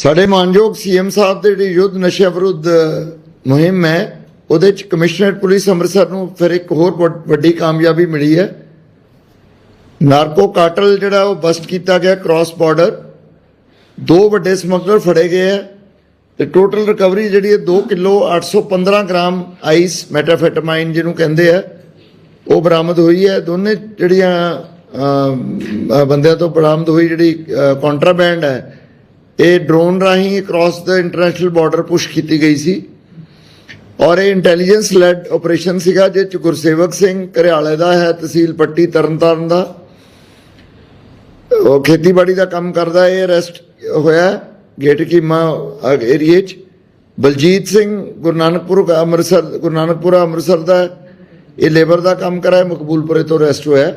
ਸਾਡੇ ਮਾਨਯੋਗ ਸੀਐਮ ਸਾਹਿਬ ਦੇ ਜਿਹੜੀ ਯੁੱਧ ਨਸ਼ਿਆਂ ਵਿਰੁੱਧ ਮੁਹਿੰਮ ਹੈ, ਉਹਦੇ ਚ ਕਮਿਸ਼ਨਰੇਟ ਪੁਲਿਸ ਅੰਮ੍ਰਿਤਸਰ ਨੂੰ ਫਿਰ ਇੱਕ ਹੋਰ ਵੱਡ- ਵੱਡੀ ਕਾਮਯਾਬੀ ਮਿਲੀ ਹੈ। ਨਾਰਕੋ ਕਾਟਲ ਜਿਹੜਾ ਉਹ ਬਸਟ ਕੀਤਾ ਗਿਆ ਕ੍ਰਾਸ ਬਾਰਡਰ ਦੋ ਵੱਡੇ ਸਮਗਲਰ ਫੜੇ ਗਏ ਹੈ ਤੇ ਟੋਟਲ ਰਿਕਵਰੀ ਜਿਹੜੀ ਹੈ 2 ਕਿਲੋ 815 ਗ੍ਰਾਮ ਆਈਸ ਮੈਟਾਫੈਟਾਮਾਈਨ ਜਿਹਨੂੰ ਕਹਿੰਦੇ ਆ, ਉਹ ਬਰਾਮਦ ਹੋਈ ਹੈ। ਦੋਨੇ ਜਿਹੜੀਆਂ ਬੰਦਿਆਂ ਤੋਂ ਬਰਾਮਦ ਹੋਈ ਜਿਹੜੀ ਕੰਟਰਾਬੈਂਡ ਹੈ ਇਹ ਡਰੋਨ ਰਾਹੀਂ ਕ੍ਰਾਸ ਦਾ ਇੰਟਰਨੈਸ਼ਨਲ ਬਾਰਡਰ ਪੁਸ਼ ਕੀਤੀ ਗਈ ਸੀ। ਔਰ ਇਹ ਇੰਟੈਲੀਜੈਂਸ ਲੈਡ ਆਪਰੇਸ਼ਨ ਸੀਗਾ ਜਿਸ ਚ ਗੁਰਸੇਵਕ ਸਿੰਘ ਘਰਿਆਲੇ ਦਾ ਹੈ, ਤਹਿਸੀਲ ਪੱਟੀ ਤਰਨਤਾਰਨ ਦਾ। ਉਹ ਖੇਤੀਬਾੜੀ ਦਾ ਕੰਮ ਕਰਦਾ, ਇਹ ਅਰੈਸਟ ਹੋਇਆ ਗੇਟ ਕੀਮਾ ਏਰੀਏ ਚ। ਬਲਜੀਤ ਸਿੰਘ ਗੁਰੂ ਨਾਨਕਪੁਰ, ਅੰਮ੍ਰਿਤਸਰ, ਗੁਰੂ ਨਾਨਕਪੁਰਾ, ਅੰਮ੍ਰਿਤਸਰ ਦਾ ਇਹ ਲੇਬਰ ਦਾ ਕੰਮ ਕਰਾ ਮਕਬੂਲਪੁਰੇ ਤੋਂ ਅਰੈਸਟ ਹੋਇਆ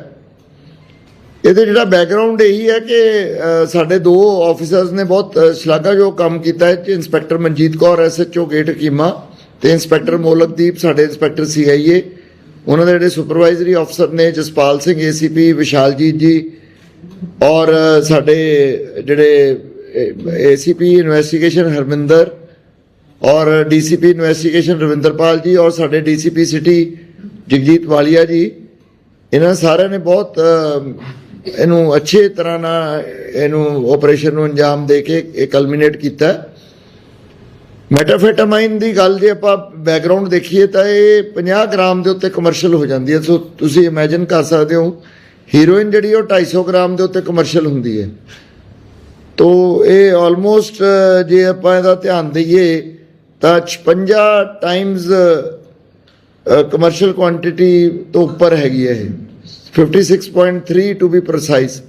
ਇਹਦੇ ਜਿਹੜਾ ਬੈਕਗ੍ਰਾਉਂਡ ਇਹੀ ਹੈ ਕਿ ਸਾਡੇ ਦੋ ਆਫੀਸਰਸ ਨੇ ਬਹੁਤ ਸ਼ਲਾਘਾਯੋਗ ਕੰਮ ਕੀਤਾ ਹੈ। Inspector Manjeet Kaur SHO gate keema ਤੇ ਇੰਸਪੈਕਟਰ ਮੋਲਕਦੀਪ, ਸਾਡੇ ਇੰਸਪੈਕਟਰ ਸੀਆਈਏ ਉਹਨਾਂ ਦੇ ਜਿਹੜੇ ਸੁਪਰਵਾਈਜ਼ਰੀ ਅਫਸਰ ਨੇ, ਜਸਪਾਲ ਸਿੰਘ ਏਸੀਪੀ ਵਿਸ਼ਾਲਜੀਤ ਜੀ ਔਰ ਸਾਡੇ ਜਿਹੜੇ ਏਸੀਪੀ ਇਨਵੈਸਟੀਗੇਸ਼ਨ ਹਰਮਿੰਦਰ ਔਰ ਡੀਸੀਪੀ ਇਨਵੈਸਟੀਗੇਸ਼ਨ ਰਵਿੰਦਰਪਾਲ ਜੀ ਔਰ ਸਾਡੇ ਡੀਸੀਪੀ ਸਿਟੀ ਜਗਜੀਤ ਵਾਲੀਆ ਜੀ। ਇਹਨਾਂ ਸਾਰਿਆਂ ਨੇ ਬਹੁਤ ਇਹਨੂੰ ਅੱਛੇ ਤਰ੍ਹਾਂ ਨਾਲ ਇਹਨੂੰ ਆਪਰੇਸ਼ਨ ਨੂੰ ਅੰਜਾਮ ਦੇ ਕੇ ਇਹ ਕਲਮੀਨੇਟ ਕੀਤਾ। ਮੈਟਾਫੈਟਾਮਾਈਨ ਦੀ ਗੱਲ ਜੇ ਆਪਾਂ ਬੈਕਗ੍ਰਾਉਂਡ ਦੇਖੀਏ ਤਾਂ ਇਹ 50 ਗ੍ਰਾਮ ਦੇ ਉੱਤੇ ਕਮਰਸ਼ੀਅਲ ਹੋ ਜਾਂਦੀ ਹੈ। ਸੋ ਤੁਸੀਂ ਇਮੇਜਿਨ ਕਰ ਸਕਦੇ ਹੋ ਹੀਰੋਇਨ ਜਿਹੜੀ ਉਹ 250 ਗ੍ਰਾਮ ਦੇ ਉੱਤੇ ਕਮਰਸ਼ੀਅਲ ਹੁੰਦੀ ਹੈ। ਤੋ ਇਹ ਆਲਮੋਸਟ ਜੇ ਆਪਾਂ ਇਹਦਾ ਧਿਆਨ ਦਈਏ ਤਾਂ 56 ਟਾਈਮਸ ਕਮਰਸ਼ੀਅਲ ਕੁਆਂਟੀਟੀ ਤੋਂ ਉੱਪਰ ਹੈਗੀ ਹੈ ਇਹ। 56.3 ਟੂ ਬੀ ਪ੍ਰੀਸਾਈਜ਼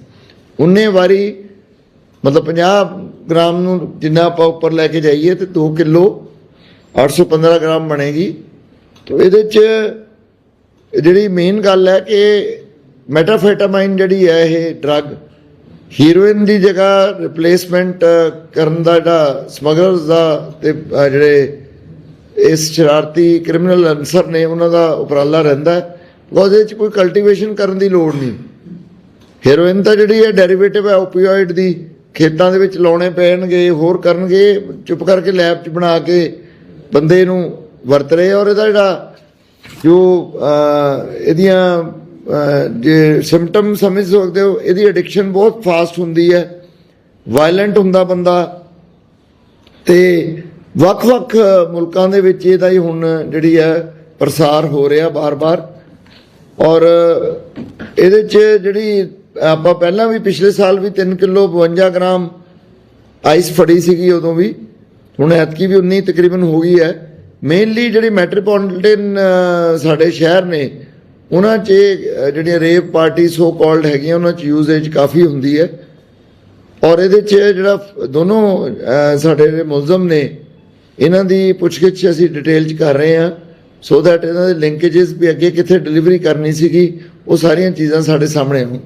ਉਨੇ ਵਾਰੀ, ਮਤਲਬ 50 ਗ੍ਰਾਮ ਨੂੰ ਜਿੰਨਾ ਆਪਾਂ ਉੱਪਰ ਲੈ ਕੇ ਜਾਈਏ ਤੇ 2 ਕਿਲੋ 815 ਗ੍ਰਾਮ ਬਣੇਗੀ। ਤੋ ਇਹਦੇ ਚ ਜਿਹੜੀ ਮੇਨ ਗੱਲ ਹੈ ਕਿ ਮੈਟਾਫੈਟਾਮਾਈਨ ਜਿਹੜੀ ਹੈ ਇਹ ਡਰੱਗ ਹੀਰੋਇਨ ਦੀ ਜਗ੍ਹਾ ਰਿਪਲੇਸਮੈਂਟ ਕਰਨ ਦਾ ਜਿਹੜਾ ਸਮਗਲਰਸ ਦਾ ਤੇ ਜਿਹੜੇ ਇਸ ਸ਼ਰਾਰਤੀ ਕ੍ਰਿਮੀਨਲ ਅਨਸਰ ਨੇ, ਉਹਨਾਂ ਦਾ ਉਪਰਾਲਾ ਰਹਿੰਦਾ ਹੈ। ਉਹਦੇ ਇਹ ਚ ਕੋਈ ਕਲਟੀਵੇਸ਼ਨ ਕਰਨ ਦੀ ਲੋੜ ਨਹੀਂ। ਹੈਰੋਇਨ ਤਾਂ ਜਿਹੜੀ ਹੈ ਡੈਰੀਵੇਟਿਵ ਹੈ ਓਪੀਓਇਡ ਦੀ। ਖੇਤਾਂ ਦੇ ਵਿੱਚ ਲਾਉਣੇ ਪੈਣਗੇ, ਹੋਰ ਕਰਨਗੇ, ਚੁੱਪ ਕਰਕੇ ਲੈਬ 'ਚ ਬਣਾ ਕੇ ਬੰਦੇ ਨੂੰ ਵਰਤ ਰਹੇ ਔਰ ਇਹਦਾ ਜਿਹੜਾ ਜੋ ਇਹਦੀਆਂ ਜੇ ਸਿੰਪਟਮ ਸਮਝ ਸਕਦੇ ਹੋ, ਇਹਦੀ ਐਡਿਕਸ਼ਨ ਬਹੁਤ ਫਾਸਟ ਹੁੰਦੀ ਹੈ। ਵਾਇਲੈਂਟ ਹੁੰਦਾ ਬੰਦਾ। ਤੇ ਵੱਖ-ਵੱਖ ਮੁਲਕਾਂ ਦੇ ਵਿੱਚ ਇਹਦਾ ਹੀ ਹੁਣ ਜਿਹੜੀ ਹੈ ਪ੍ਰਸਾਰ ਹੋ ਰਿਹਾ ਬਾਰ-ਬਾਰ। ਔਰ ਇਹਦੇ ਚ ਜਿਹੜੀ ਆਪਾਂ ਪਹਿਲਾਂ ਵੀ ਪਿਛਲੇ ਸਾਲ ਵੀ 3 ਕਿਲੋ 52 ਗ੍ਰਾਮ ਆਈਸ ਫੜੀ ਸੀਗੀ ਉਦੋਂ ਵੀ, ਹੁਣ ਐਤਕੀ ਵੀ 19 ਤਕਰੀਬਨ ਹੋ ਗਈ ਹੈ। ਮੇਨਲੀ ਜਿਹੜੀ ਮੈਟਰੋਪੋਲੀਟਨ ਸਾਡੇ ਸ਼ਹਿਰ ਨੇ, ਉਹਨਾਂ 'ਚ ਜਿਹੜੀਆਂ ਰੇਪ ਪਾਰਟੀ ਸੋ ਕਾਲਡ ਹੈਗੀਆਂ, ਉਹਨਾਂ 'ਚ ਯੂਜ਼ੇਜ ਕਾਫੀ ਹੁੰਦੀ ਹੈ। ਔਰ ਇਹਦੇ 'ਚ ਜਿਹੜਾ ਦੋਨੋਂ ਸਾਡੇ ਮੁਲਜ਼ਮ ਨੇ, ਇਹਨਾਂ ਦੀ ਪੁੱਛਗਿੱਛ ਅਸੀਂ ਡਿਟੇਲ 'ਚ ਕਰ ਰਹੇ ਹਾਂ। ਸੋ ਦੈਟ ਇਹਨਾਂ ਦੇ ਲਿੰਕੇजेस ਵੀ ਅੱਗੇ ਕਿੱਥੇ ਡਿਲੀਵਰੀ ਕਰਨੀ ਸੀਗੀ, ਉਹ ਸਾਰੀਆਂ ਚੀਜ਼ਾਂ ਸਾਡੇ ਸਾਹਮਣੇ ਹੋਣ